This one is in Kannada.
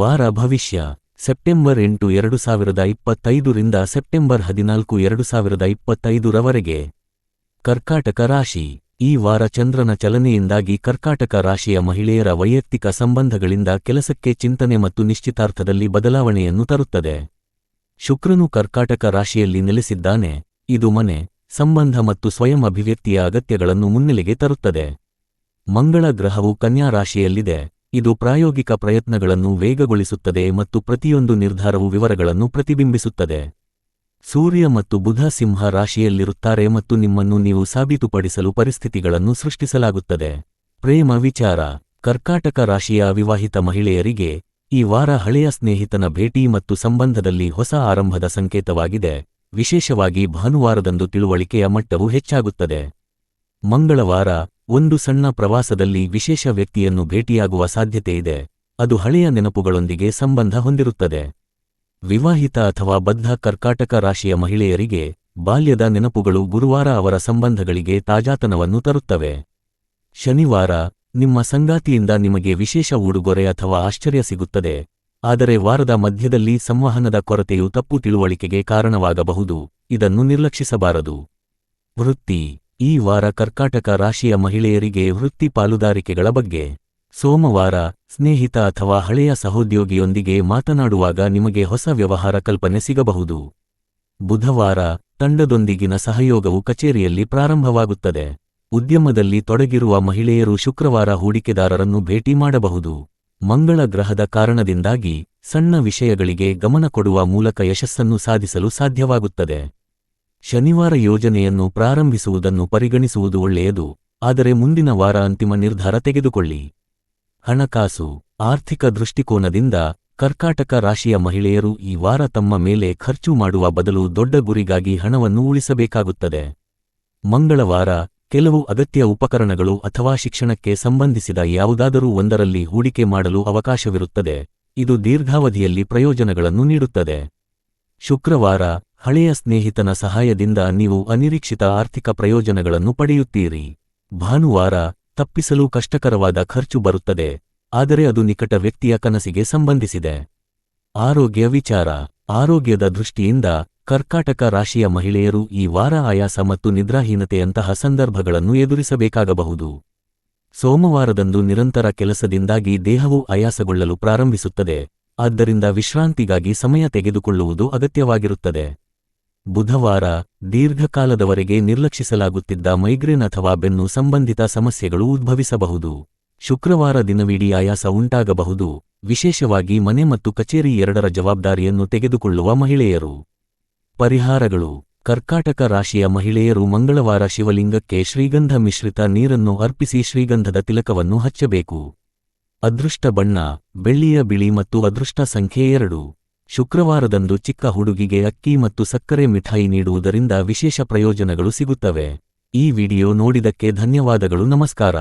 ವಾರ ಭವಿಷ್ಯ. ಸೆಪ್ಟೆಂಬರ್ ಎಂಟು ಎರಡು ಸಾವಿರದ ಇಪ್ಪತ್ತೈದರಿಂದ ಸೆಪ್ಟೆಂಬರ್ ಹದಿನಾಲ್ಕು ಎರಡು ಸಾವಿರದ ಇಪ್ಪತ್ತೈದರವರೆಗೆ ಕರ್ಕಾಟಕ ರಾಶಿ. ಈ ವಾರ ಚಂದ್ರನ ಚಲನೆಯಿಂದಾಗಿ ಕರ್ಕಾಟಕ ರಾಶಿಯ ಮಹಿಳೆಯರ ವೈಯಕ್ತಿಕ ಸಂಬಂಧಗಳಿಂದ ಕೆಲಸಕ್ಕೆ ಚಿಂತನೆ ಮತ್ತು ನಿಶ್ಚಿತಾರ್ಥದಲ್ಲಿ ಬದಲಾವಣೆಯನ್ನು ತರುತ್ತದೆ. ಶುಕ್ರನು ಕರ್ಕಾಟಕ ರಾಶಿಯಲ್ಲಿ ನೆಲೆಸಿದ್ದಾನೆ. ಇದು ಮನೆ, ಸಂಬಂಧ ಮತ್ತು ಸ್ವಯಂ ಅಭಿವ್ಯಕ್ತಿಯ ಅಗತ್ಯಗಳನ್ನು ಮುನ್ನೆಲೆಗೆ ತರುತ್ತದೆ. ಮಂಗಳ ಗ್ರಹವು ಕನ್ಯಾ ರಾಶಿಯಲ್ಲಿದೆ. ಇದು ಪ್ರಾಯೋಗಿಕ ಪ್ರಯತ್ನಗಳನ್ನು ವೇಗಗೊಳಿಸುತ್ತದೆ ಮತ್ತು ಪ್ರತಿಯೊಂದು ನಿರ್ಧಾರವು ವಿವರಗಳನ್ನು ಪ್ರತಿಬಿಂಬಿಸುತ್ತದೆ. ಸೂರ್ಯ ಮತ್ತು ಬುಧ ಸಿಂಹ ರಾಶಿಯಲ್ಲಿರುತ್ತಾರೆ ಮತ್ತು ನಿಮ್ಮನ್ನು ನೀವು ಸಾಬೀತುಪಡಿಸಲು ಪರಿಸ್ಥಿತಿಗಳನ್ನು ಸೃಷ್ಟಿಸಲಾಗುತ್ತದೆ. ಪ್ರೇಮ ವಿಚಾರ. ಕರ್ಕಾಟಕ ರಾಶಿಯ ಅವಿವಾಹಿತ ಮಹಿಳೆಯರಿಗೆ ಈ ವಾರ ಹಳೆಯ ಸ್ನೇಹಿತನ ಭೇಟಿ ಮತ್ತು ಸಂಬಂಧದಲ್ಲಿ ಹೊಸ ಆರಂಭದ ಸಂಕೇತವಾಗಿದೆ. ವಿಶೇಷವಾಗಿ ಭಾನುವಾರದಂದು ತಿಳುವಳಿಕೆಯ ಮಟ್ಟವು ಹೆಚ್ಚಾಗುತ್ತದೆ. ಮಂಗಳವಾರ. ಒಂದು ಸಣ್ಣ ಪ್ರವಾಸದಲ್ಲಿ ವಿಶೇಷ ವ್ಯಕ್ತಿಯನ್ನು ಭೇಟಿಯಾಗುವ ಸಾಧ್ಯತೆಯಿದೆ ಅದು ಹಳೆಯ ನೆನಪುಗಳೊಂದಿಗೆ ಸಂಬಂಧ ಹೊಂದಿರುತ್ತದೆ. ವಿವಾಹಿತ ಅಥವಾ ಬದ್ಧ ಕರ್ಕಾಟಕ ರಾಶಿಯ ಮಹಿಳೆಯರಿಗೆ ಬಾಲ್ಯದ ನೆನಪುಗಳು ಗುರುವಾರ ಅವರ ಸಂಬಂಧಗಳಿಗೆ ತಾಜಾತನವನ್ನು ತರುತ್ತವೆ. ಶನಿವಾರ ನಿಮ್ಮ ಸಂಗಾತಿಯಿಂದ ನಿಮಗೆ ವಿಶೇಷ ಉಡುಗೊರೆ ಅಥವಾ ಆಶ್ಚರ್ಯ ಸಿಗುತ್ತದೆ. ಆದರೆ ವಾರದ ಮಧ್ಯದಲ್ಲಿ ಸಂವಹನದ ಕೊರತೆಯು ತಪ್ಪು ತಿಳುವಳಿಕೆಗೆ ಕಾರಣವಾಗಬಹುದು. ಇದನ್ನು ನಿರ್ಲಕ್ಷಿಸಬಾರದು. ವೃತ್ತಿ ಈ ವಾರ ಕರ್ಕಾಟಕ ರಾಶಿಯ ಮಹಿಳೆಯರಿಗೆ ವೃತ್ತಿ ಪಾಲುದಾರಿಕೆಗಳ ಬಗ್ಗೆ. ಸೋಮವಾರ, ಸ್ನೇಹಿತ ಅಥವಾ ಹಳೆಯ ಸಹೋದ್ಯೋಗಿಯೊಂದಿಗೆ ಮಾತನಾಡುವಾಗ ನಿಮಗೆ ಹೊಸ ವ್ಯವಹಾರ ಕಲ್ಪನೆ ಸಿಗಬಹುದು. ಬುಧವಾರ, ತಂಡದೊಂದಿಗಿನ ಸಹಯೋಗವು ಕಚೇರಿಯಲ್ಲಿ ಪ್ರಾರಂಭವಾಗುತ್ತದೆ. ಉದ್ಯಮದಲ್ಲಿ ತೊಡಗಿರುವ ಮಹಿಳೆಯರು ಶುಕ್ರವಾರ ಹೂಡಿಕೆದಾರರನ್ನು ಭೇಟಿ ಮಾಡಬಹುದು. ಮಂಗಳ ಗ್ರಹದ ಕಾರಣದಿಂದಾಗಿ ಸಣ್ಣ ವಿಷಯಗಳಿಗೆ ಗಮನ ಕೊಡುವ ಮೂಲಕ ಯಶಸ್ಸನ್ನು ಸಾಧಿಸಲು ಸಾಧ್ಯವಾಗುತ್ತದೆ. ಶನಿವಾರ ಯೋಜನೆಯನ್ನು ಪ್ರಾರಂಭಿಸುವುದನ್ನು ಪರಿಗಣಿಸುವುದು ಒಳ್ಳೆಯದು, ಆದರೆ ಮುಂದಿನ ವಾರ ಅಂತಿಮ ನಿರ್ಧಾರ ತೆಗೆದುಕೊಳ್ಳಿ. ಹಣಕಾಸು, ಆರ್ಥಿಕ ದೃಷ್ಟಿಕೋನದಿಂದ ಕರ್ಕಾಟಕ ರಾಶಿಯ ಮಹಿಳೆಯರು ಈ ವಾರ ತಮ್ಮ ಮೇಲೆ ಖರ್ಚು ಮಾಡುವ ಬದಲು ದೊಡ್ಡ ಗುರಿಗಾಗಿ ಹಣವನ್ನು ಉಳಿಸಬೇಕಾಗುತ್ತದೆ. ಮಂಗಳವಾರ ಕೆಲವು ಅಗತ್ಯ ಉಪಕರಣಗಳು ಅಥವಾ ಶಿಕ್ಷಣಕ್ಕೆ ಸಂಬಂಧಿಸಿದ ಯಾವುದಾದರೂ ಒಂದರಲ್ಲಿ ಹೂಡಿಕೆ ಮಾಡಲು ಅವಕಾಶವಿರುತ್ತದೆ, ಇದು ದೀರ್ಘಾವಧಿಯಲ್ಲಿ ಪ್ರಯೋಜನಗಳನ್ನು ನೀಡುತ್ತದೆ. ಶುಕ್ರವಾರ ಹಳೆಯ ಸ್ನೇಹಿತನ ಸಹಾಯದಿಂದ ನೀವು ಅನಿರೀಕ್ಷಿತ ಆರ್ಥಿಕ ಪ್ರಯೋಜನಗಳನ್ನು ಪಡೆಯುತ್ತೀರಿ. ಭಾನುವಾರ ತಪ್ಪಿಸಲು ಕಷ್ಟಕರವಾದ ಖರ್ಚು ಬರುತ್ತದೆ, ಆದರೆ ಅದು ನಿಕಟ ವ್ಯಕ್ತಿಯ ಕನಸಿಗೆ ಸಂಬಂಧಿಸಿದೆ. ಆರೋಗ್ಯ ವಿಚಾರ. ಆರೋಗ್ಯದ ದೃಷ್ಟಿಯಿಂದ ಕರ್ಕಾಟಕ ರಾಶಿಯ ಮಹಿಳೆಯರು ಈ ವಾರ ಆಯಾಸ ಮತ್ತು ನಿದ್ರಾಹೀನತೆಯಂತಹ ಸಂದರ್ಭಗಳನ್ನು ಎದುರಿಸಬೇಕಾಗಬಹುದು. ಸೋಮವಾರದಂದು ನಿರಂತರ ಕೆಲಸದಿಂದಾಗಿ ದೇಹವು ಆಯಾಸಗೊಳ್ಳಲು ಪ್ರಾರಂಭಿಸುತ್ತದೆ, ಆದ್ದರಿಂದ ವಿಶ್ರಾಂತಿಗಾಗಿ ಸಮಯ ತೆಗೆದುಕೊಳ್ಳುವುದು ಅಗತ್ಯವಾಗಿರುತ್ತದೆ. ಬುಧವಾರ ದೀರ್ಘಕಾಲದವರೆಗೆ ನಿರ್ಲಕ್ಷಿಸಲಾಗುತ್ತಿದ್ದ ಮೈಗ್ರೇನ್ ಅಥವಾ ಬೆನ್ನು ಸಂಬಂಧಿತ ಸಮಸ್ಯೆಗಳು ಉದ್ಭವಿಸಬಹುದು. ಶುಕ್ರವಾರ ದಿನವಿಡೀ ಆಯಾಸ ಉಂಟಾಗಬಹುದು. ವಿಶೇಷವಾಗಿ ಮನೆ ಮತ್ತು ಕಚೇರಿ ಎರಡರ ಜವಾಬ್ದಾರಿಯನ್ನು ತೆಗೆದುಕೊಳ್ಳುವ ಮಹಿಳೆಯರು. ಪರಿಹಾರಗಳು. ಕರ್ಕಾಟಕ ರಾಶಿಯ ಮಹಿಳೆಯರು ಮಂಗಳವಾರ ಶಿವಲಿಂಗಕ್ಕೆ ಶ್ರೀಗಂಧ ಮಿಶ್ರಿತ ನೀರನ್ನು ಅರ್ಪಿಸಿ ಶ್ರೀಗಂಧದ ತಿಲಕವನ್ನು ಹಚ್ಚಬೇಕು. ಅದೃಷ್ಟ ಬಣ್ಣ, ಬೆಳ್ಳಿಯ ಬಿಳಿ ಮತ್ತು ಅದೃಷ್ಟ ಸಂಖ್ಯೆ ಎರಡು. ಶುಕ್ರವಾರದಂದು ಚಿಕ್ಕ ಹುಡುಗಿಗೆ ಅಕ್ಕಿ ಮತ್ತು ಸಕ್ಕರೆ ಮಿಠಾಯಿ ನೀಡುವುದರಿಂದ ವಿಶೇಷ ಪ್ರಯೋಜನಗಳು ಸಿಗುತ್ತವೆ. ಈ ವಿಡಿಯೋ ನೋಡಿದಕ್ಕೆ ಧನ್ಯವಾದಗಳು, ನಮಸ್ಕಾರ.